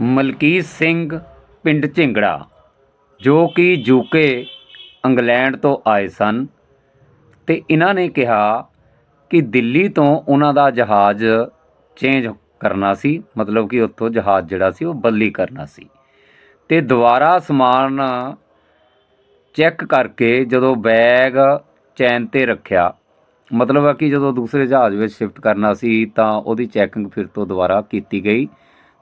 ਮਲਕੀਤ ਸਿੰਘ ਪਿੰਡ ਝਿੰਗੜਾ, ਜੋ ਕਿ ਯੂਕੇ ਇੰਗਲੈਂਡ ਤੋਂ ਆਏ ਸਨ ਤੇ ਇਹਨਾਂ ਨੇ ਕਿਹਾ ਕਿ ਦਿੱਲੀ ਤੋਂ ਉਹਨਾਂ ਦਾ ਜਹਾਜ਼ ਚੇਂਜ ਕਰਨਾ ਸੀ, ਮਤਲਬ ਕਿ ਉੱਥੋਂ ਜਹਾਜ਼ ਜਿਹੜਾ ਸੀ ਉਹ ਬਦਲੀ ਕਰਨਾ ਸੀ ਤੇ ਦੁਬਾਰਾ ਸਮਾਨ ਚੈੱਕ ਕਰਕੇ ਜਦੋਂ ਬੈਗ ਚੈਨ ਤੇ ਰੱਖਿਆ, ਮਤਲਬ ਹੈ ਕਿ ਜਦੋਂ ਦੂਸਰੇ ਜਹਾਜ਼ ਵਿੱਚ ਸ਼ਿਫਟ ਕਰਨਾ ਸੀ ਤਾਂ ਉਹਦੀ ਚੈਕਿੰਗ ਫਿਰ ਤੋਂ ਦੁਬਾਰਾ ਕੀਤੀ ਗਈ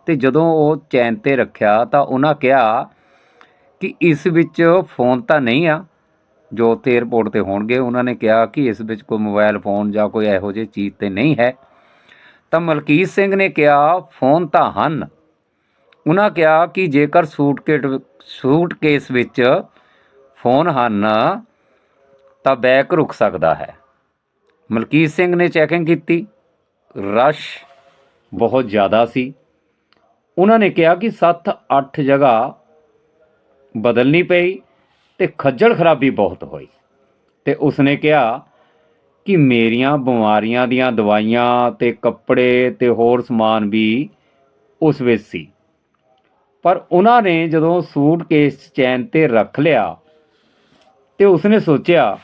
ਤੇ ਜਦੋਂ ਉਹ ਚੈਨ ਤੇ ਰੱਖਿਆ ਤਾਂ ਉਹਨਾਂ ਕਿਹਾ ਕਿ ਇਸ ਵਿੱਚ ਫੋਨ ਤਾਂ ਨਹੀਂ ਆ, ਜੋ ਉੱਥੇ 에ਅਰਪੋਰਟ ਤੇ ਹੋਣਗੇ, ਉਹਨਾਂ ਨੇ ਕਿਹਾ ਕਿ ਇਸ ਵਿੱਚ ਕੋਈ ਮੋਬਾਈਲ ਫੋਨ ਜਾਂ ਕੋਈ ਇਹੋ ਜਿਹੀ ਚੀਜ਼ ਤੇ ਨਹੀਂ ਹੈ। ਤਾਂ ਮਲਕੀਤ ਸਿੰਘ ਨੇ ਕਿਹਾ, ਫੋਨ ਤਾਂ ਹਨ। ਉਹਨਾਂ ਕਿਹਾ ਕਿ ਜੇਕਰ ਸੂਟਕੇਟ, ਸੂਟਕੇਸ ਵਿੱਚ ਫੋਨ ਹਨ, ਤਾਂ ਬੈਕ ਰੁਕ ਸਕਦਾ ਹੈ। ਮਲਕੀਤ ਸਿੰਘ ਨੇ ਚੈਕਿੰਗ ਕੀਤੀ। ਰਸ਼ ਬਹੁਤ ਜ਼ਿਆਦਾ ਸੀ। ਉਹਨਾਂ ਨੇ ਕਿਹਾ ਕਿ 7-8 ਜਗ੍ਹਾ ਬਦਲਣੀ ਪਈ ਤੇ ਖੱਜਲ ਖਰਾਬੀ ਬਹੁਤ ਹੋਈ। ਤੇ ਉਸਨੇ ਕਿਹਾ ਕਿ ਮੇਰੀਆਂ ਬਿਮਾਰੀਆਂ ਦੀਆਂ ਦਵਾਈਆਂ ਤੇ ਕੱਪੜੇ ਤੇ ਹੋਰ ਸਮਾਨ ਵੀ ਉਸ ਵਿੱਚ ਸੀ। ਪਰ ਉਹਨਾਂ ਨੇ ਜਦੋਂ ਸੂਟਕੇਸ ਚੈਨ ਤੇ ਰੱਖ ਲਿਆ ਤੇ ਉਸਨੇ ਸੋਚਿਆ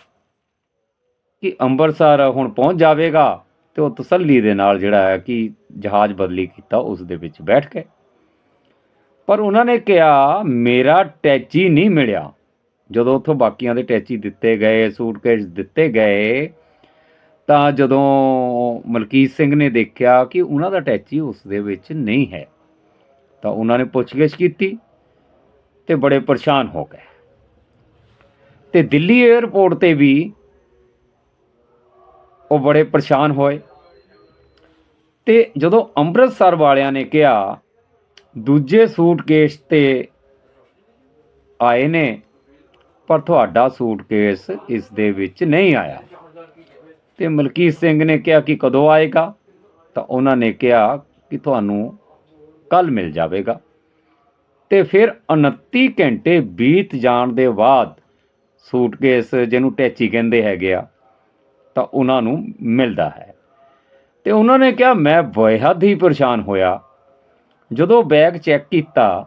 ਕਿ ਅੰਮ੍ਰਿਤਸਰ ਹੁਣ ਪਹੁੰਚ ਜਾਵੇਗਾ ਤੇ ਉਹ ਤਸੱਲੀ ਦੇ ਨਾਲ ਜਿਹੜਾ ਹੈ ਕਿ ਜਹਾਜ਼ ਬਦਲੀ ਕੀਤਾ, ਉਸ ਦੇ ਵਿੱਚ ਬੈਠ ਕੇ। ਪਰ ਉਹਨਾਂ ਨੇ ਕਿਹਾ, ਮੇਰਾ ਟੈਚੀ ਨਹੀਂ ਮਿਲਿਆ। ਜਦੋਂ ਉੱਥੋਂ ਬਾਕੀਆਂ ਦੇ ਟੈਚੀ ਦਿੱਤੇ ਗਏ, ਸੂਟਕੇਸ ਦਿੱਤੇ ਗਏ, ਤਾਂ ਜਦੋਂ ਮਲਕੀਤ ਸਿੰਘ ਨੇ ਦੇਖਿਆ ਕਿ ਉਹਨਾਂ ਦਾ ਟੈਚੀ ਉਸ ਦੇ ਵਿੱਚ ਨਹੀਂ ਹੈ, ਤਾਂ ਉਹਨਾਂ ਨੇ ਪੁੱਛਗਿੱਛ ਕੀਤੀ ਤੇ ਬੜੇ ਪਰੇਸ਼ਾਨ ਹੋ ਗਏ। ਤੇ ਦਿੱਲੀ 에ਅਰਪੋਰਟ ਤੇ ਵੀ ਉਹ ਬੜੇ ਪਰੇਸ਼ਾਨ ਹੋਏ। ਤੇ ਜਦੋਂ ਅੰਮ੍ਰਿਤਸਰ ਵਾਲਿਆਂ ਨੇ ਕਿਹਾ ਦੂਜੇ ਸੂਟਕੇਸ ਤੇ ਆਏ ਨੇ, ਪਰ ਤੁਹਾਡਾ ਸੂਟਕੇਸ ਇਸ ਦੇ ਵਿੱਚ ਨਹੀਂ ਆਇਆ। ਤੇ ਮਲਕੀਤ ਸਿੰਘ ਨੇ ਕਿਹਾ ਕਿ ਕਦੋਂ ਆਏਗਾ? ਤਾਂ ਉਹਨਾਂ ਨੇ ਕਿਹਾ ਕਿ ਤੁਹਾਨੂੰ ਕੱਲ ਮਿਲ ਜਾਵੇਗਾ। ਤੇ ਫਿਰ 29 ਘੰਟੇ ਬੀਤ ਜਾਣ ਦੇ ਬਾਅਦ ਸੂਟਕੇਸ ਜਿਹਨੂੰ ਟੈਚੀ ਕਹਿੰਦੇ ਹੈਗੇ ਆ, ਤਾਂ ਉਹਨਾਂ ਨੂੰ ਮਿਲਦਾ ਹੈ। ਤੇ ਉਹਨਾਂ ਨੇ ਕਿਹਾ, ਮੈਂ ਬੇਹੱਦ ਹੀ ਪਰੇਸ਼ਾਨ ਹੋਇਆ। ਜਦੋਂ ਬੈਗ ਚੈੱਕ ਕੀਤਾ,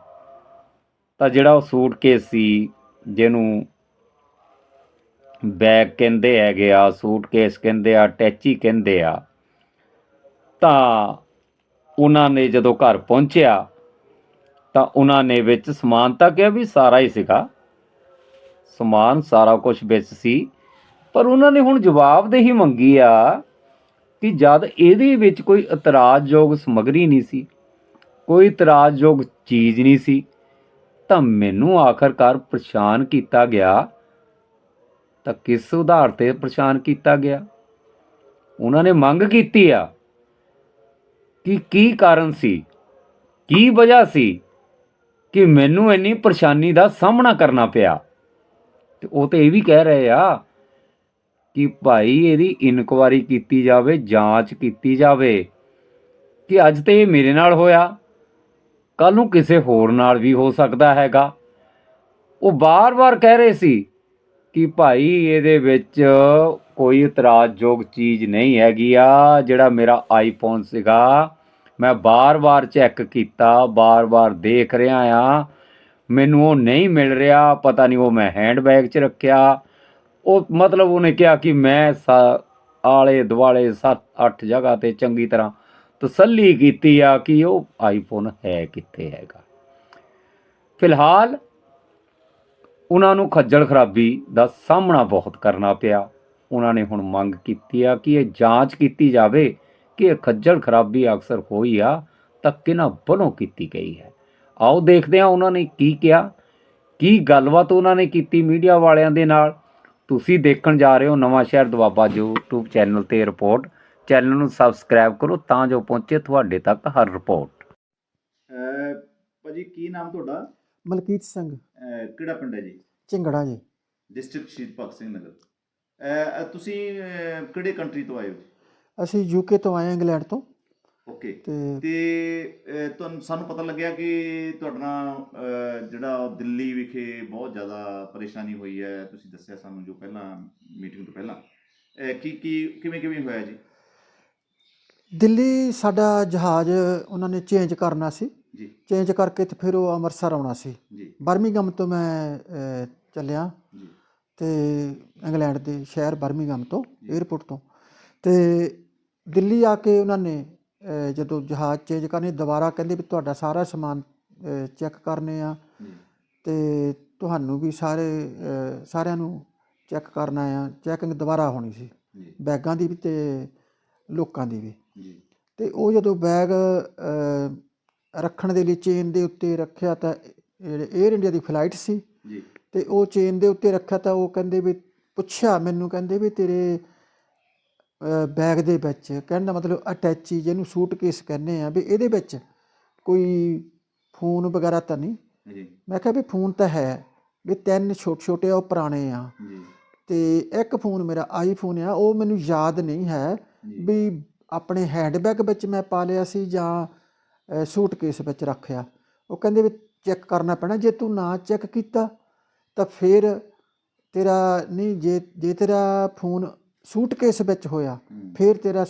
ਤਾਂ ਜਿਹੜਾ ਉਹ ਸੂਟਕੇਸ ਸੀ, ਜਿਹਨੂੰ ਬੈਗ ਕਹਿੰਦੇ ਹੈਗੇ ਆ ਸੂਟਕੇਸ ਕਹਿੰਦੇ ਆ ਟੈਚੀ ਕਹਿੰਦੇ ਆ, ਤਾਂ ਉਹਨਾਂ ਨੇ ਜਦੋਂ ਘਰ ਪਹੁੰਚਿਆ, ਤਾਂ ਉਹਨਾਂ ਨੇ ਵਿੱਚ ਸਮਾਨ ਤਾਂ ਕਿਹਾ ਵੀ ਸਾਰਾ ਹੀ ਸੀਗਾ। ਸਮਾਨ ਸਾਰਾ ਕੁਝ ਵਿੱਚ ਸੀ, ਪਰ ਉਹਨਾਂ ਨੇ ਹੁਣ ਜਵਾਬਦੇਹੀ ਮੰਗੀ ਆ ਕਿ ਜਦ ਇਹਦੇ ਵਿੱਚ ਕੋਈ ਇਤਰਾਜ਼ਯੋਗ ਸਮੱਗਰੀ ਨਹੀਂ ਸੀ ਕੋਈ ਇਤਰਾਜ਼ਯੋਗ ਚੀਜ਼ ਨਹੀਂ ਸੀ। ਤਾਂ ਮੈਨੂੰ ਆਖਰਕਾਰ ਪਰੇਸ਼ਾਨ ਕੀਤਾ ਗਿਆ। ਤਾਂ ਕਿਸ ਉਧਾਰ ਤੇ ਪਰੇਸ਼ਾਨ ਕੀਤਾ ਗਿਆ? ਉਹਨਾਂ ਨੇ ਮੰਗ ਕੀਤੀ ਆ ਕਿ ਕੀ ਕਾਰਨ ਸੀ? ਕੀ ਵਜ੍ਹਾ ਸੀ ਕਿ ਮੈਨੂੰ ਇੰਨੀ ਪਰੇਸ਼ਾਨੀ ਦਾ ਸਾਹਮਣਾ ਕਰਨਾ ਪਿਆ? ਤੇ ਉਹ ਤੇ ਇਹ ਵੀ ਕਹਿ ਰਹੇ ਆ ਕਿ ਭਾਈ ਇਹਦੀ ਇਨਕੁਆਰੀ ਕੀਤੀ ਜਾਵੇ, ਜਾਂਚ ਕੀਤੀ ਜਾਵੇ ਕਿ ਅੱਜ ਤੇ ਇਹ ਮੇਰੇ ਨਾਲ ਹੋਇਆ। ਕੱਲ ਨੂੰ ਕਿਸੇ ਹੋਰ ਨਾਲ ਵੀ ਹੋ ਸਕਦਾ ਹੈਗਾ। ਉਹ ਬਾਰ-ਬਾਰ ਕਹਿ ਰਹੇ ਸੀ ਕਿ ਭਾਈ ਇਹਦੇ ਵਿੱਚ ਕੋਈ ਇਤਰਾਜ਼ਯੋਗ ਚੀਜ਼ ਨਹੀਂ ਹੈਗੀ ਆ, ਜਿਹੜਾ ਮੇਰਾ ਆਈਫੋਨ ਸੀਗਾ। ਮੈਂ ਬਾਰ-ਬਾਰ ਚੈੱਕ ਕੀਤਾ, ਬਾਰ-ਬਾਰ ਦੇਖ ਰਿਹਾ ਆ। ਮੈਨੂੰ ਉਹ ਨਹੀਂ ਮਿਲ ਰਿਹਾ, ਪਤਾ ਨਹੀਂ ਉਹ ਮੈਂ ਹੈਂਡਬੈਗ 'ਚ ਰੱਖਿਆ। ਉਹ ਮਤਲਬ ਉਹਨੇ ਕਿਹਾ ਕਿ ਮੈਂ ਸਾ- ਆਲੇ ਦੁਆਲੇ 7-8 ਜਗ੍ਹਾ ਤੇ ਚੰਗੀ ਤਰ੍ਹਾਂ ਤਸੱਲੀ ਕੀਤੀ ਆ ਕਿ ਉਹ ਆਈਫੋਨ ਹੈ ਕਿੱਥੇ ਹੈਗਾ। ਫਿਲਹਾਲ ਉਹਨਾਂ ਨੂੰ ਖੱਜਲ ਖਰਾਬੀ ਦਾ ਸਾਹਮਣਾ ਬਹੁਤ ਕਰਨਾ ਪਿਆ। ਉਹਨਾਂ ਨੇ ਹੁਣ ਮੰਗ ਕੀਤੀ ਆ ਕਿ ਇਹ ਜਾਂਚ ਕੀਤੀ ਜਾਵੇ ਕਿ ਇਹ ਖੱਜਲ ਖਰਾਬੀ ਅਕਸਰ ਹੋਈ ਆ ਤਾਂ ਕਿਹਨਾਂ ਵੱਲੋਂ ਕੀਤੀ ਗਈ ਹੈ। ਆਓ ਦੇਖਦੇ ਹਾਂ ਉਹਨਾਂ ਨੇ ਕੀ ਕਿਹਾ, ਕੀ ਗੱਲਬਾਤ ਉਹਨਾਂ ਨੇ ਕੀਤੀ ਮੀਡੀਆ ਵਾਲਿਆਂ ਦੇ ਨਾਲ। ਤੁਸੀਂ ਦੇਖਣ ਜਾ ਰਹੇ ਹੋ ਨਵਾਂ ਸ਼ਹਿਰ ਦੁਆਬਾ YouTube ਚੈਨਲ ਤੇ ਰਿਪੋਰਟ। ਚੈਨਲ ਨੂੰ ਸਬਸਕ੍ਰਾਈਬ ਕਰੋ ਤਾਂ ਜੋ ਪਹੁੰਚੇ ਤੁਹਾਡੇ ਤੱਕ ਹਰ ਰਿਪੋਰਟ। ਅਹ ਭਾਜੀ ਕੀ ਨਾਮ ਤੁਹਾਡਾ? ਮਲਕੀਤ ਸਿੰਘ। ਅਹ ਕਿਹੜਾ ਪਿੰਡ ਹੈ ਜੀ? ਝਿੰਗੜਾ ਜੀ। ਡਿਸਟ੍ਰਿਕਟ ਸ਼ਹੀਦ ਭਗਤ ਸਿੰਘ ਨਗਰ। ਅਹ ਅਹ ਤੁਸੀਂ ਅਹ ਕਿਹੜੇ ਕੰਟਰੀ ਤੋਂ ਆਏ ਹੋ ਅਸੀਂ ਯੂਕੇ ਤੋਂ ਆਏ ਹਾਂ ਇੰਗਲੈਂਡ ਤੋਂ। ਓਕੇ ਤੇ ਤੇ ਅਹ ਤੁਹਾਨੂੰ ਸਾਨੂੰ ਪਤਾ ਲੱਗਿਆ ਕਿ ਤੁਹਾਡਾ ਨਾਲ, ਅਹ ਜਿਹੜਾ ਉਹ ਦਿੱਲੀ ਵਿਖੇ ਬਹੁਤ ਜ਼ਿਆਦਾ ਪਰੇਸ਼ਾਨੀ ਹੋਈ ਹੈ। ਤੁਸੀਂ ਦੱਸਿਆ ਸਾਨੂੰ ਜੋ ਪਹਿਲਾਂ ਮੀਟਿੰਗ ਤੋਂ ਪਹਿਲਾਂ। ਅਹ ਕੀ ਕੀ ਕਿਵੇਂ ਕਿਵੇਂ ਹੋਇਆ ਜੀ? ਦਿੱਲੀ ਸਾਡਾ ਜਹਾਜ਼ ਉਹਨਾਂ ਨੇ ਚੇਂਜ ਕਰਨਾ ਸੀ। ਜੀ। ਚੇਂਜ ਕਰਕੇ ਤੇ ਫਿਰ ਉਹ ਅੰਮ੍ਰਿਤਸਰ ਆਉਣਾ ਸੀ। ਜੀ। ਬਰਮਿੰਗਮ ਤੋਂ ਮੈਂ ਅਹ, ਚੱਲਿਆ। ਜੀ। ਤੇ ਇੰਗਲੈਂਡ ਦੇ ਸ਼ਹਿਰ ਬਰਮਿੰਗਮ ਤੋਂ। 에ਅਰਪੋਰਟ ਤੋਂ। ਤੇ ਦਿੱਲੀ ਆ ਕੇ ਉਹਨਾਂ ਨੇ ਅਹ, ਜਦੋਂ ਜਹਾਜ਼ ਚੇਂਜ ਕਰਨੇ ਦੁਬਾਰਾ ਕਹਿੰਦੇ ਵੀ ਤੁਹਾਡਾ ਸਾਰਾ ਸਮਾਨ ਚੈੱਕ ਕਰਨੇ ਆ। ਜੀ। ਤੇ ਤੁਹਾਨੂੰ ਵੀ ਸਾਰੇ ਅਹ, ਸਾਰਿਆਂ ਨੂੰ ਚੈੱਕ ਕਰਨਾ ਆ। ਚੈਕਿੰਗ ਦੁਬਾਰਾ ਹੋਣੀ ਸੀ। ਜੀ। ਬੈਗਾਂ ਦੀ ਵੀ ਤੇ ਲੋਕਾਂ ਦੀ ਵੀ। ਜੀ। ਤੇ ਉਹ ਜਦੋਂ ਬੈਗ ਰੱਖਣ ਦੇ ਲਈ ਚੇਨ ਦੇ ਉੱਤੇ ਰੱਖਿਆ ਤਾਂ ਜਿਹੜੇ 에ਅਰ ਇੰਡੀਆ ਦੀ ਫਲਾਈਟ ਸੀ ਜੀ। ਤੇ ਉਹ ਚੇਨ ਦੇ ਉੱਤੇ ਰੱਖਿਆ ਤਾਂ ਉਹ ਕਹਿੰਦੇ ਵੀ ਪੁੱਛਿਆ ਮੈਨੂੰ ਕਹਿੰਦੇ ਵੀ ਤੇਰੇ ਬੈਗ ਦੇ ਵਿੱਚ ਕਹਿਣ ਦਾ ਮਤਲਬ ਅਟੈਚੀ ਜਿਹਨੂੰ ਸੂਟਕੇਸ ਕਹਿੰਦੇ ਆ ਵੀ ਇਹਦੇ ਵਿੱਚ ਕੋਈ ਫੋਨ ਵਗੈਰਾ ਤਾਂ ਨਹੀਂ? ਜੀ। ਮੈਂ ਕਿਹਾ ਵੀ ਫੋਨ ਤਾਂ ਹੈ ਵੀ ਤਿੰਨ ਛੋਟੇ ਛੋਟੇ ਉਹ ਪੁਰਾਣੇ ਆ। ਜੀ। ਤੇ ਇੱਕ ਫੋਨ ਮੇਰਾ ਆਈਫੋਨ ਆ ਉਹ ਮੈਨੂੰ ਯਾਦ ਨਹੀਂ ਹੈ ਵੀ ਆਪਣੇ ਹੈਂਡਬੈਗ ਵਿੱਚ ਮੈਂ ਪਾ ਲਿਆ ਸੀ ਜਾਂ ਸੂਟਕੇਸ ਵਿੱਚ ਰੱਖਿਆ। ਉਹ ਕਹਿੰਦੇ ਵੀ ਚੈੱਕ ਕਰਨਾ ਪੈਣਾ ਜੇ ਤੂੰ ਨਾ ਚੈੱਕ ਕੀਤਾ ਤਾਂ ਫਿਰ ਤੇਰਾ ਨਹੀਂ ਜੇ ਜੇ ਤੇਰਾ ਫੋਨ ਸੂਟਕੇਸ ਵਿੱਚ ਹੋਇਆ ਫਿਰ ਤੇਰਾ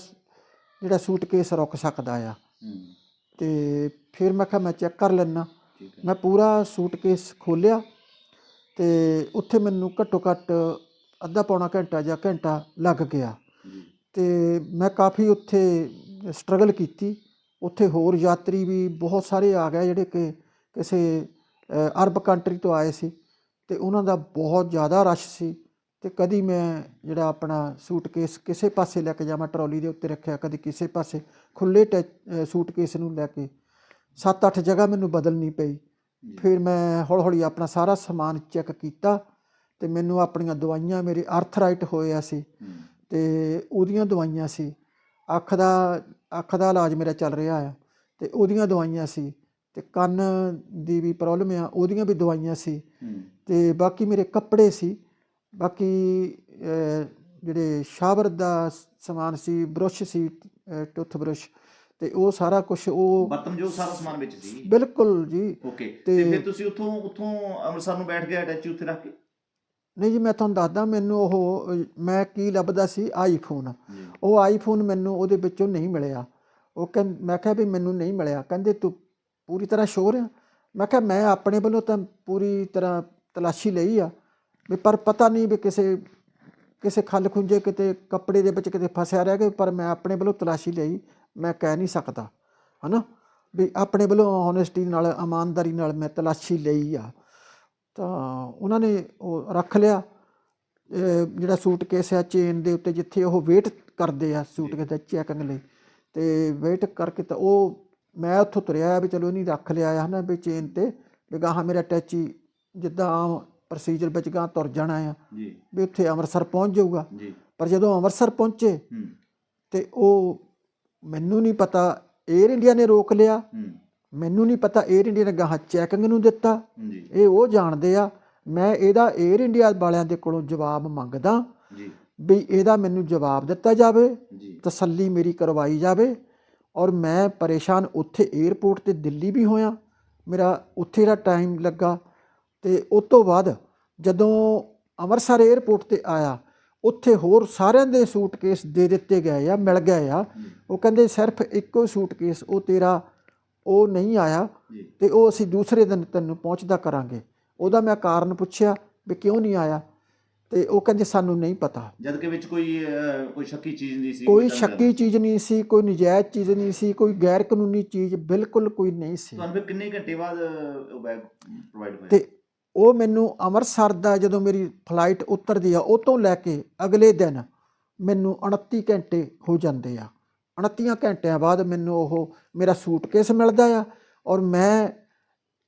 ਜਿਹੜਾ ਸੂਟਕੇਸ ਰੁਕ ਸਕਦਾ ਆ। ਤੇ ਫਿਰ ਮੈਂ ਕਿਹਾ ਮੈਂ ਚੈੱਕ ਕਰ ਲੈਣਾ ਮੈਂ ਪੂਰਾ ਸੂਟਕੇਸ ਖੋਲਿਆ ਤੇ ਉੱਥੇ ਮੈਨੂੰ ਘੱਟੋ ਘੱਟ ਅੱਧਾ ਪੌਣਾ ਘੰਟਾ ਜਾਂ ਘੰਟਾ ਲੱਗ ਗਿਆ। ਜੀ ਤੇ ਮੈਂ ਕਾਫੀ ਉੱਥੇ ਸਟਰਗਲ ਕੀਤੀ। ਉੱਥੇ ਹੋਰ ਯਾਤਰੀ ਵੀ ਬਹੁਤ ਸਾਰੇ ਆ ਗਏ ਜਿਹੜੇ ਕਿ ਕਿਸੇ ਅਰਬ ਕੰਟਰੀ ਤੋਂ ਆਏ ਸੀ ਤੇ ਉਹਨਾਂ ਦਾ ਬਹੁਤ ਜ਼ਿਆਦਾ ਰਸ਼ ਸੀ ਤੇ ਕਦੀ ਮੈਂ ਜਿਹੜਾ ਆਪਣਾ ਸੂਟਕੇਸ ਕਿਸੇ ਪਾਸੇ ਲੈ ਕੇ ਜਾਵਾਂ ਟਰਾਲੀ ਦੇ ਉੱਤੇ ਰੱਖਿਆ ਕਦੀ ਕਿਸੇ ਪਾਸੇ ਖੁੱਲੇ ਸੂਟਕੇਸ ਨੂੰ ਲੈ ਕੇ। 7-8 ਜਗ੍ਹਾ ਮੈਨੂੰ ਬਦਲਣੀ ਪਈ। ਫਿਰ ਮੈਂ ਹੌਲੀ ਹੌਲੀ ਆਪਣਾ ਸਾਰਾ ਸਮਾਨ ਚੈੱਕ ਕੀਤਾ ਤੇ ਮੈਨੂੰ ਆਪਣੀਆਂ ਦਵਾਈਆਂ ਮੇਰੇ ਆਰਥਰਾਈਟ ਹੋਇਆ ਸੀ। ਤੇ ਉਹਦੀਆਂ ਦਵਾਈਆਂ ਸੀ। ਅੱਖ ਦਾ ਅੱਖ ਦਾ ਇਲਾਜ ਮੇਰਾ ਚੱਲ ਰਿਹਾ ਆ। ਤੇ ਉਹਦੀਆਂ ਦਵਾਈਆਂ ਸੀ ਤੇ ਕੰਨ ਦੀ ਵੀ ਪ੍ਰੋਬਲਮ ਆ ਉਹਦੀਆਂ ਵੀ ਦਵਾਈਆਂ ਸੀ। ਤੇ ਬਾਕੀ ਮੇਰੇ ਕੱਪੜੇ ਸੀ। ਬਾਕੀ ਜਿਹੜੇ ਸ਼ਾਵਰ ਦਾ ਸਮਾਨ ਸੀ ਬੁਰਸ਼ ਸੀ ਟੁੱਥ ਬੁਰਸ਼ ਤੇ ਉਹ ਸਾਰਾ ਕੁਝ ਉਹ ਬਰਤਨ ਜੋ ਸਾਰਾ ਸਮਾਨ ਵਿੱਚ ਸੀ। ਬਿਲਕੁਲ ਜੀ। ਓਕੇ। ਤੇ- ਫਿਰ ਤੁਸੀਂ ਉੱਥੋਂ ਉੱਥੋਂ ਅੰਮ੍ਰਿਤਸਰ ਨੂੰ ਬੈਠ ਗਿਆ ਅਟੈਚੀ ਉੱਥੇ ਰੱਖ ਕੇ? ਨਹੀਂ ਜੀ, ਮੈਂ ਤੁਹਾਨੂੰ ਦੱਸਦਾ, ਮੈਨੂੰ ਉਹ, ਮੈਂ ਕੀ ਲੱਭਦਾ ਸੀ? ਆਈਫੋਨ ਉਹ ਆਈਫੋਨ ਮੈਨੂੰ ਉਹਦੇ ਵਿੱਚੋਂ ਨਹੀਂ ਮਿਲਿਆ। ਉਹ ਕਹਿੰ, ਮੈਂ ਕਿਹਾ ਵੀ ਮੈਨੂੰ ਨਹੀਂ ਮਿਲਿਆ। ਕਹਿੰਦੇ, ਤੂੰ ਪੂਰੀ ਤਰ੍ਹਾਂ ਸ਼ੋਰ ਆ? ਮੈਂ ਕਿਹਾ, ਮੈਂ ਆਪਣੇ ਵੱਲੋਂ ਤਾਂ ਪੂਰੀ ਤਰ੍ਹਾਂ ਤਲਾਸ਼ੀ ਲਈ ਆ। ਵੀ ਪਰ ਪਤਾ ਨਹੀਂ ਵੀ ਕਿਸੇ ਕਿਸੇ ਖੱਲ ਖੁੰਝੇ ਕਿਤੇ, ਕੱਪੜੇ ਦੇ ਵਿੱਚ ਕਿਤੇ ਫਸਿਆ ਰਹਿ ਗਿਆ, ਪਰ ਮੈਂ ਆਪਣੇ ਵੱਲੋਂ ਤਲਾਸ਼ੀ ਲਈ, ਮੈਂ ਕਹਿ ਨਹੀਂ ਸਕਦਾ। ਹਨਾ? ਵੀ ਆਪਣੇ ਵੱਲੋਂ ਓਨੈਸਟੀ ਨਾਲ, ਇਮਾਨਦਾਰੀ ਨਾਲ ਮੈਂ ਤਲਾਸ਼ੀ ਲਈ ਆ। ਤਾਂ ਉਹਨਾਂ ਨੇ ਉਹ ਰੱਖ ਲਿਆ। ਜਿਹੜਾ ਸੂਟਕੇਸ ਆ ਚੇਨ ਦੇ ਉੱਤੇ ਜਿੱਥੇ ਉਹ ਵੇਟ ਕਰਦੇ ਆ ਸੂਟਕੇਸ ਦਾ ਚੈਕਿੰਗ ਲਈ। ਤੇ ਵੇਟ ਕਰਕੇ ਤਾਂ ਉਹ ਮੈਂ ਉੱਥੋਂ ਤੁਰਿਆ ਵੀ ਚਲੋ ਨਹੀਂ ਰੱਖ ਲਿਆ ਆ ਹਨਾ ਵੀ ਚੇਨ ਤੇ। ਵੀ ਗਾਹਾਂ ਮੇਰਾ ਅਟੈਚੀ ਜਿੱਦਾਂ ਆਮ ਪ੍ਰੋਸੀਜਰ ਵਿੱਚ ਗਾਂ ਤੁਰ ਜਾਣਾ ਆ। ਜੀ। ਵੀ ਉੱਥੇ ਅੰਮ੍ਰਿਤਸਰ ਪਹੁੰਚ ਜਾਊਗਾ। ਜੀ। ਪਰ ਜਦੋਂ ਅੰਮ੍ਰਿਤਸਰ ਪਹੁੰਚੇ ਹੂੰ। ਤੇ ਉਹ ਮੈਨੂੰ ਨਹੀਂ ਪਤਾ 에ਅਰ ਇੰਡੀਆ ਨੇ ਰੋਕ ਲਿਆ। ਹੂੰ। ਮੈਨੂੰ ਨਹੀਂ ਪਤਾ 에ਅਰ ਇੰਡੀਆ ਨੇ ਗਾਹਾਂ ਚੈਕਿੰਗ ਨੂੰ ਦਿੱਤਾ। ਇਹ ਉਹ ਜਾਣਦੇ ਆ। ਮੈਂ ਇਹਦਾ 에ਅਰ ਇੰਡੀਆ ਵਾਲਿਆਂ ਦੇ ਕੋਲੋਂ ਜਵਾਬ ਮੰਗਦਾ ਵੀ ਇਹਦਾ ਮੈਨੂੰ ਜਵਾਬ ਦਿੱਤਾ ਜਾਵੇ ਤਸੱਲੀ ਮੇਰੀ ਕਰਵਾਈ ਜਾਵੇ ਔਰ ਮੈਂ ਪਰੇਸ਼ਾਨ ਉੱਥੇ 에어ਪੋਰਟ ਤੇ ਦਿੱਲੀ ਵੀ ਹੋਇਆ। ਮੇਰਾ ਉੱਥੇ ਦਾ ਟਾਈਮ ਲੱਗਾ ਤੇ ਉਸ ਤੋਂ ਬਾਅਦ ਜਦੋਂ ਅੰਮ੍ਰਿਤਸਰ 에어ਪੋਰਟ ਤੇ ਆਇਆ ਉੱਥੇ ਹੋਰ ਸਾਰਿਆਂ ਦੇ ਸੂਟਕੇਸ ਦੇ ਦਿੱਤੇ ਗਏ ਆ ਮਿਲ ਗਏ ਆ। ਉਹ ਕਹਿੰਦੇ ਸਿਰਫ ਇੱਕੋ ਸੂਟਕੇਸ ਉਹ ਤੇਰਾ ਉਹ ਨਹੀਂ ਆਇਆ ਤੇ ਉਹ ਅਸੀਂ ਦੂਸਰੇ ਦਿਨ ਤੈਨੂੰ ਪਹੁੰਚਦਾ ਕਰਾਂਗੇ। ਉਹਦਾ ਮੈਂ ਕਾਰਨ ਪੁੱਛਿਆ ਵੀ ਕਿਉਂ ਨਹੀਂ ਆਇਆ ਤੇ ਉਹ ਕਹਿੰਦੇ ਸਾਨੂੰ ਨਹੀਂ ਪਤਾ। ਜਦ ਕਿ ਵਿੱਚ ਕੋਈ ਕੋਈ ਸ਼ੱਕੀ ਚੀਜ਼ ਨਹੀਂ ਸੀ ਕੋਈ। ਸ਼ੱਕੀ ਚੀਜ਼ ਨਹੀਂ ਸੀ ਕੋਈ ਨਜਾਇਜ਼ ਚੀਜ਼ ਨਹੀਂ ਸੀ ਕੋਈ ਗੈਰ ਕਾਨੂੰਨੀ ਚੀਜ਼ ਬਿਲਕੁਲ ਕੋਈ ਨਹੀਂ ਸੀ। ਤੁਹਾਨੂੰ ਕਿੰਨੇ ਘੰਟੇ ਬਾਅਦ ਬੈਗ ਪ੍ਰੋਵਾਈਡ ਹੋਇਆ? ਤੇ ਉਹ ਮੈਨੂੰ ਅੰਮ੍ਰਿਤਸਰ ਦਾ ਜਦੋਂ ਮੇਰੀ ਫਲਾਈਟ ਉਤਰਦੀ ਆ ਉਹ ਤੋਂ ਲੈ ਕੇ ਅਗਲੇ ਦਿਨ ਮੈਨੂੰ 29 ਘੰਟੇ ਹੋ ਜਾਂਦੇ ਆ। 29 ਘੰਟਿਆਂ ਬਾਅਦ ਮੈਨੂੰ ਉਹ ਮੇਰਾ ਸੂਟਕੇਸ ਮਿਲਦਾ ਆ ਔਰ ਮੈਂ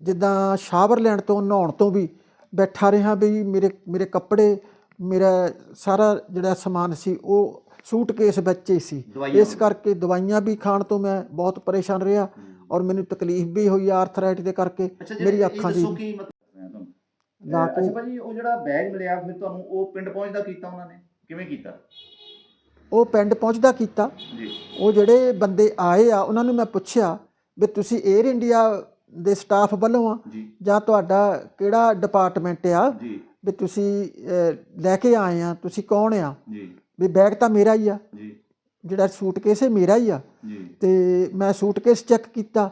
ਜਿੱਦਾਂ ਸ਼ਾਵਰ ਲੈਣ ਤੋਂ ਨਹਾਉਣ ਤੋਂ ਵੀ ਬੈਠਾ ਰਿਹਾ ਵੀ ਮੇਰੇ ਮੇਰੇ ਕੱਪੜੇ ਮੇਰਾ ਸਾਰਾ ਜਿਹੜਾ ਸਮਾਨ ਸੀ ਉਹ ਸੂਟਕੇਸ ਵਿੱਚ ਹੀ ਸੀ। ਇਸ ਕਰਕੇ ਦਵਾਈਆਂ ਵੀ ਖਾਣ ਤੋਂ ਮੈਂ ਬਹੁਤ ਪਰੇਸ਼ਾਨ ਰਿਹਾ ਔਰ ਮੈਨੂੰ ਤਕਲੀਫ ਵੀ ਹੋਈ ਆਰਥਰਾਈਟ ਦੇ ਕਰਕੇ ਮੇਰੀ ਅੱਖਾਂ ਦੀ ਕੀ ਨਾ ਭਾਜੀ ਉਹ ਜਿਹੜਾ ਬੈਗ ਮਿਲਿਆ ਫਿਰ ਤੁਹਾਨੂੰ ਉਹ ਪਿੰਡ ਪਹੁੰਚਦਾ ਕੀਤਾ ਉਹਨਾਂ ਨੇ? ਕਿਵੇਂ ਕੀਤਾ? ਉਹ ਪਿੰਡ ਪਹੁੰਚਦਾ ਕੀਤਾ। ਜੀ। ਉਹ ਜਿਹੜੇ ਬੰਦੇ ਆਏ ਆ ਉਹਨਾਂ ਨੂੰ ਮੈਂ ਪੁੱਛਿਆ ਵੀ ਤੁਸੀਂ 에ਅਰ ਇੰਡੀਆ ਦੇ ਸਟਾਫ ਵੱਲੋਂ ਆ ਜੀ। ਤੁਹਾਡਾ ਕਿਹੜਾ ਡਿਪਾਰਟਮੈਂਟ ਆ? ਜੀ। ਵੀ ਤੁਸੀਂ ਲੈ ਕੇ ਆਏ ਆ ਤੁਸੀਂ ਕੌਣ ਆ? ਜੀ। ਵੀ ਬੈਗ ਤਾਂ ਮੇਰਾ ਹੀ ਆ। ਜੀ। ਜਿਹੜਾ ਸੂਟਕੇਸ ਹੈ ਮੇਰਾ ਹੀ ਆ। ਜੀ। ਤੇ ਮੈਂ ਸੂਟਕੇਸ ਚੈੱਕ ਕੀਤਾ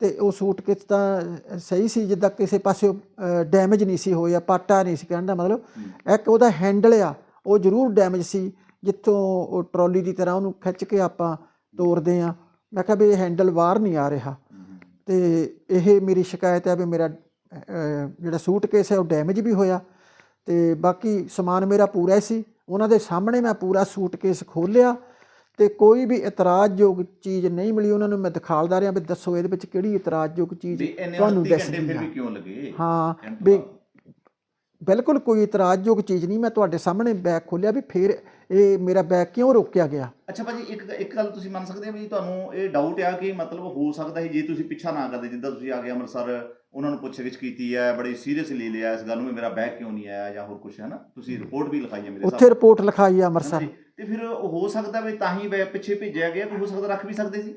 ਤੇ ਉਹ ਸੂਟਕੇਸ ਤਾਂ ਸਹੀ ਸੀ ਜਿੱਦਾਂ ਕਿਸੇ ਪਾਸੇ ਡੈਮੇਜ ਨਹੀਂ ਸੀ ਹੋਇਆ ਪਾਟਾ ਨਹੀਂ ਸੀ ਕਹਿਣ ਦਾ ਮਤਲਬ। ਇੱਕ ਉਹਦਾ ਹੈਂਡਲ ਆ ਉਹ ਜ਼ਰੂਰ ਡੈਮੇਜ ਸੀ। ਜਿੱਥੋਂ ਉਹ ਟਰਾਲੀ ਦੀ ਤਰ੍ਹਾਂ ਉਹਨੂੰ ਖਿੱਚ ਕੇ ਆਪਾਂ ਤੋਰਦੇ ਆ ਮੈਂ ਕਿਹਾ ਵੀ ਇਹ ਹੈਂਡਲ ਬਾਹਰ ਨਹੀਂ ਆ ਰਿਹਾ। ਤੇ ਇਹ ਮੇਰੀ ਸ਼ਿਕਾਇਤ ਹੈ ਵੀ ਮੇਰਾ ਜਿਹੜਾ ਸੂਟਕੇਸ ਹੈ ਉਹ ਡੈਮੇਜ ਵੀ ਹੋਇਆ। ਤੇ ਬਾਕੀ ਸਮਾਨ ਮੇਰਾ ਪੂਰਾ ਹੀ ਸੀ। ਉਹਨਾਂ ਦੇ ਸਾਹਮਣੇ ਮੈਂ ਪੂਰਾ ਸੂਟਕੇਸ ਖੋਲ੍ਹਿਆ ਤੇ ਕੋਈ ਵੀ ਇਤਰਾਜ਼ਯੋਗ ਚੀਜ਼ ਨਹੀਂ ਮਿਲੀ ਉਹਨਾਂ ਨੂੰ। ਮੈਂ ਦਿਖਾਲਦਾ ਰਿਹਾ ਵੀ ਦੱਸੋ ਇਹਦੇ ਵਿੱਚ ਕਿਹੜੀ ਇਤਰਾਜ਼ਯੋਗ ਚੀਜ਼ ਤੁਹਾਨੂੰ 29 ਦੱਸਣੀ ਵੀ ਕਿਉਂ ਲੱਗੇ? ਹਾਂ ਵੀ। ਬਿਲਕੁਲ ਕੋਈ ਇਤਰਾਜ਼ਯੋਗ ਚੀਜ਼ ਨਹੀਂ। ਮੈਂ ਤੁਹਾਡੇ ਸਾਹਮਣੇ ਬੈਗ ਖੋਲ੍ਹਿਆ ਵੀ ਫਿਰ ਇਹ ਮੇਰਾ ਬੈਗ ਕਿਉਂ ਰੋਕਿਆ ਗਿਆ? ਅੱਛਾ ਭਾਜੀ ਇੱਕ ਇੱਕ ਗੱਲ ਤੁਸੀਂ ਮੰਨ ਸਕਦੇ ਹੋ ਵੀ ਤੁਹਾਨੂੰ ਇਹ ਡਾਊਟ ਆ ਕਿ ਮਤਲਬ ਹੋ ਸਕਦਾ ਹੈ ਜੇ ਤੁਸੀਂ ਪਿੱਛਾ ਨਾ ਕਰਦੇ ਜਿੱਦਾਂ ਤੁਸੀਂ ਆ ਗਏ ਅੰਮ੍ਰਿਤਸਰ ਉਹਨਾਂ ਨੂੰ ਪੁੱਛਗਿੱਛ ਕੀਤੀ ਹੈ ਬੜੀ ਸੀਰੀਅਸਲੀ ਲਿਆ ਇਸ ਗੱਲ ਨੂੰ ਵੀ ਮੇਰਾ ਬੈਗ ਕਿਉਂ ਨਹੀਂ ਆਇਆ ਜਾਂ ਹੋਰ ਕੁਝ ਹੈ ਨਾ ਤੁਸੀਂ ਰਿਪੋਰਟ ਵੀ ਲਿਖਾਈ ਹੈ ਮੇਰੇ ਉੱਥੇ ਰਿਪੋਰਟ ਲਿਖਾਈ ਆ ਅੰਮ੍ਰਿਤਸਰ। ਤੇ ਫਿਰ ਹੋ ਸਕਦਾ ਵੀ ਤਾਂ ਹੀ ਬੈਗ ਪਿੱਛੇ ਭੇਜਿਆ ਗਿਆ ਕਿ ਹੋ ਸਕਦਾ ਰੱਖ ਵੀ ਸਕਦੇ ਸੀ?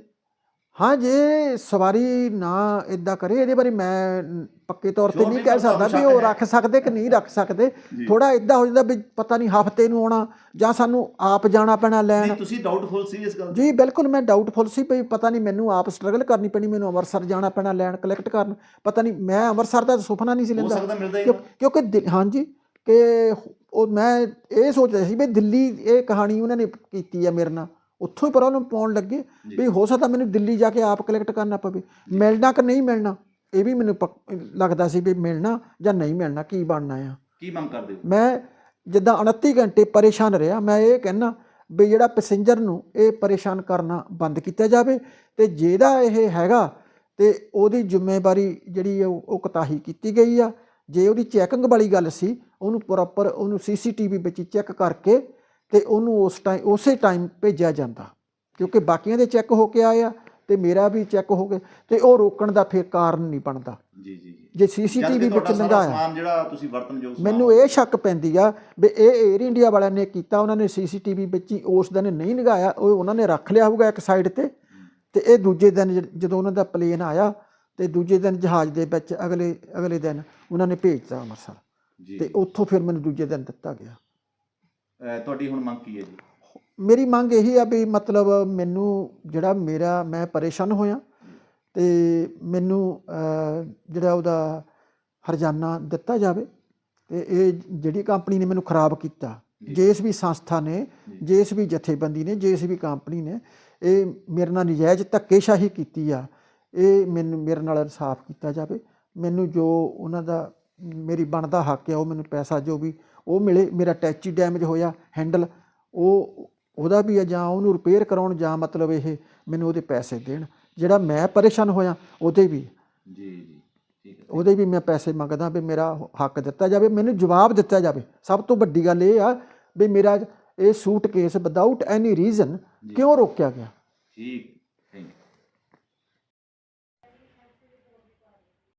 ਹਾਂ ਜੇ ਸਵਾਰੀ ਨਾ ਇਦਾਂ ਕਰੇ ਇਹਦੇ ਬਾਰੇ ਮੈਂ ਪੱਕੇ ਤੌਰ ਤੇ ਜੋ ਨਹੀਂ ਕਹਿ ਸਕਦਾ ਵੀ ਉਹ। ਰੱਖ ਸਕਦੇ ਕਿ ਨਹੀਂ ਰੱਖ ਸਕਦੇ ਜੀ। ਥੋੜਾ ਇਦਾਂ ਹੋ ਜਾਂਦਾ ਵੀ ਪਤਾ ਨਹੀਂ ਹਫ਼ਤੇ ਨੂੰ ਆਉਣਾ ਜਾਂ ਸਾਨੂੰ ਆਪ ਜਾਣਾ ਪੈਣਾ ਲੈਣ ਨਹੀਂ ਤੁਸੀਂ ਡਾਊਟਫੁਲ ਸੀ ਇਸ ਗੱਲ ਜੀ ਬਿਲਕੁਲ ਮੈਂ ਡਾਊਟਫੁਲ ਸੀ ਵੀ ਪਤਾ ਨਹੀਂ ਮੈਨੂੰ ਆਪ ਸਟਰਗਲ ਕਰਨੀ ਪੈਣੀ ਮੈਨੂੰ ਅੰਮ੍ਰਿਤਸਰ ਜਾਣਾ ਪੈਣਾ ਲੈਣ ਕਲੈਕਟ ਕਰਨ ਪਤਾ ਨਹੀਂ ਮੈਂ ਅੰਮ੍ਰਿਤਸਰ ਦਾ ਸੁਪਨਾ ਨਹੀਂ ਸੀ ਹੋ ਲੈਂਦਾ ਸਕਦਾ ਮਿਲਦਾ ਹੀ ਕਿਉਂ- ਨਾ। ਕਿਉਂਕਿ ਹਾਂਜੀ ਕਿ ਉਹ ਮੈਂ ਇਹ ਸੋਚਦਾ ਸੀ ਵੀ ਦਿੱਲੀ ਇਹ ਕਹਾਣੀ ਉਹਨਾਂ ਨੇ ਕੀਤੀ ਆ ਮੇਰੇ ਨਾਲ ਉੱਥੋਂ ਹੀ ਪਰ ਉਹਨੂੰ ਪਾਉਣ ਲੱਗੇ। ਵੀ ਹੋ ਸਕਦਾ ਮੈਨੂੰ ਦਿੱਲੀ ਜਾ ਕੇ ਆਪ ਕਲੈਕਟ ਕਰਨਾ ਪਵੇ। ਮਿਲਣਾ ਕਿ ਨਹੀਂ ਮਿਲਣਾ? ਇਹ ਵੀ ਮੈਨੂੰ ਲੱਗਦਾ ਸੀ ਵੀ ਮਿਲਣਾ ਜਾਂ ਨਹੀਂ ਮਿਲਣਾ ਕੀ ਬਣਨਾ ਆ। ਕੀ ਮੰਗ ਕਰਦੇ ਹੋ? ਮੈਂ ਜਿੱਦਾਂ 29 ਘੰਟੇ ਪਰੇਸ਼ਾਨ ਰਿਹਾ ਮੈਂ ਇਹ ਕਹਿਣਾ ਵੀ ਜਿਹੜਾ ਪੈਸੇਂਜਰ ਨੂੰ ਇਹ ਪਰੇਸ਼ਾਨ ਕਰਨਾ ਬੰਦ ਕੀਤਾ ਜਾਵੇ ਤੇ ਜਿਹਦਾ ਇਹ ਹੈਗਾ ਤੇ ਉਹਦੀ ਜ਼ਿੰਮੇਵਾਰੀ ਜਿਹੜੀ ਉਹ ਕੁਤਾਹੀ ਕੀਤੀ ਗਈ ਆ। ਜੇ ਉਹਦੀ ਚੈਕਿੰਗ ਵਾਲੀ ਗੱਲ ਸੀ ਉਹਨੂੰ ਪ੍ਰੋਪਰ ਉਹਨੂੰ ਸੀਸੀਟੀਵੀ ਵਿੱਚ ਚੈੱਕ ਕਰਕੇ ਤੇ ਉਹਨੂੰ ਉਸ ਟਾਈਮ ਉਸੇ ਟਾਈਮ ਭੇਜਿਆ ਜਾਂਦਾ। ਕਿਉਂਕਿ ਬਾਕੀਆਂ ਦੇ ਚੈੱਕ ਹੋ ਕੇ ਆਏ ਆ ਤੇ ਮੇਰਾ ਵੀ ਚੈੱਕ ਹੋ ਕੇ ਤੇ ਉਹ ਰੋਕਣ ਦਾ ਫਿਰ ਕਾਰਨ ਨਹੀਂ ਬਣਦਾ। ਜੀ ਸੀਸੀਟੀਵੀ ਵਿੱਚ ਲੰਘਾਇਆ। ਸਮਾਨ ਜਿਹੜਾ ਤੁਸੀਂ ਵਰਤਨਯੋਗ ਮੈਨੂੰ ਇਹ ਸ਼ੱਕ ਪੈਂਦੀ ਆ ਵੀ ਇਹ 에ਅਰ ਇੰਡੀਆ ਵਾਲਿਆਂ ਨੇ ਕੀਤਾ ਉਹਨਾਂ ਨੇ ਸੀਸੀਟੀਵੀ ਵਿੱਚ ਹੀ ਉਸ ਦਿਨ ਨਹੀਂ ਲਗਾਇਆ ਉਹ ਉਹਨਾਂ ਨੇ ਰੱਖ ਲਿਆ ਹੋਊਗਾ ਇੱਕ ਸਾਈਡ ਤੇ। ਤੇ ਇਹ ਦੂਜੇ ਦਿਨ ਜਦ- ਉਹਨਾਂ ਦਾ ਪਲੇਨ ਆਇਆ ਤੇ ਦੂਜੇ ਦਿਨ ਜਹਾਜ਼ ਦੇ ਵਿੱਚ ਅਗਲੇ ਅਗਲੇ ਦਿਨ ਉਹਨਾਂ ਨੇ ਭੇਜਤਾ ਅੰਮ੍ਰਿਤਸਰ। ਜੀ। ਤੇ ਉੱਥੋਂ ਫਿਰ ਮੈਨੂੰ ਦੂਜੇ ਦਿਨ ਦਿੱਤਾ ਗਿਆ। ਤੁਹਾਡੀ ਹੁਣ ਮੰਗ ਕੀ ਹੈ ਜੀ? ਮੇਰੀ ਮੰਗ ਇਹੀ ਆ ਵੀ ਮਤਲਬ ਮੈਨੂੰ ਜਿਹੜਾ ਮੇਰਾ ਮੈਂ ਪਰੇਸ਼ਾਨ ਹੋਇਆ ਤੇ ਮੈਨੂੰ ਜਿਹੜਾ ਉਹਦਾ ਹਰਜਾਨਾ ਦਿੱਤਾ ਜਾਵੇ ਤੇ ਇਹ ਜਿਹੜੀ ਕੰਪਨੀ ਨੇ ਮੈਨੂੰ ਖਰਾਬ ਕੀਤਾ ਜਿਸ ਵੀ ਸੰਸਥਾ ਨੇ ਜਿਸ ਵੀ ਜਥੇਬੰਦੀ ਨੇ ਜਿਸ ਵੀ ਕੰਪਨੀ ਨੇ ਇਹ ਮੇਰੇ ਨਾਲ ਨਜਾਇਜ਼ ਧੱਕੇਸ਼ਾਹੀ ਕੀਤੀ ਆ ਇਹ ਮੈਨੂੰ ਮੇਰੇ ਨਾਲ ਇਨਸਾਫ ਕੀਤਾ ਜਾਵੇ। ਮੈਨੂੰ ਜੋ ਉਹਨਾਂ ਦਾ ਮੇਰੀ ਬਣਦਾ ਹੱਕ ਆ ਉਹ ਮੈਨੂੰ ਪੈਸਾ ਜੋ ਵੀ ਉਹ ਮਿਲੇ ਮੇਰਾ ਟੈਚੀ ਡੈਮੇਜ ਹੋਇਆ ਹੈਂਡਲ ਉਹ ਉਹਦਾ ਵੀ ਆ ਜਾਂ ਉਹਨੂੰ ਰਿਪੇਅਰ ਕਰਾਉਣ ਜਾਂ ਮਤਲਬ ਇਹ ਮੈਨੂੰ ਉਹਦੇ ਪੈਸੇ ਦੇਣ। ਜਿਹੜਾ ਮੈਂ ਪਰੇਸ਼ਾਨ ਹੋਇਆ ਉਹਦੇ ਵੀ। ਜੀ ਜੀ ਠੀਕ ਹੈ। ਉਹਦੇ ਵੀ ਮੈਂ ਪੈਸੇ ਮੰਗਦਾ ਵੀ ਮੇਰਾ ਹੱਕ ਦਿੱਤਾ ਜਾਵੇ ਮੈਨੂੰ ਜਵਾਬ ਦਿੱਤਾ ਜਾਵੇ। ਸਭ ਤੋਂ ਵੱਡੀ ਗੱਲ ਇਹ ਆ ਵੀ ਮੇਰਾ ਇਹ ਸੂਟਕੇਸ ਵਿਦਆਊਟ ਐਨੀ ਰੀਜ਼ਨ ਕਿਉਂ ਰੋਕਿਆ ਗਿਆ? ਠੀਕ।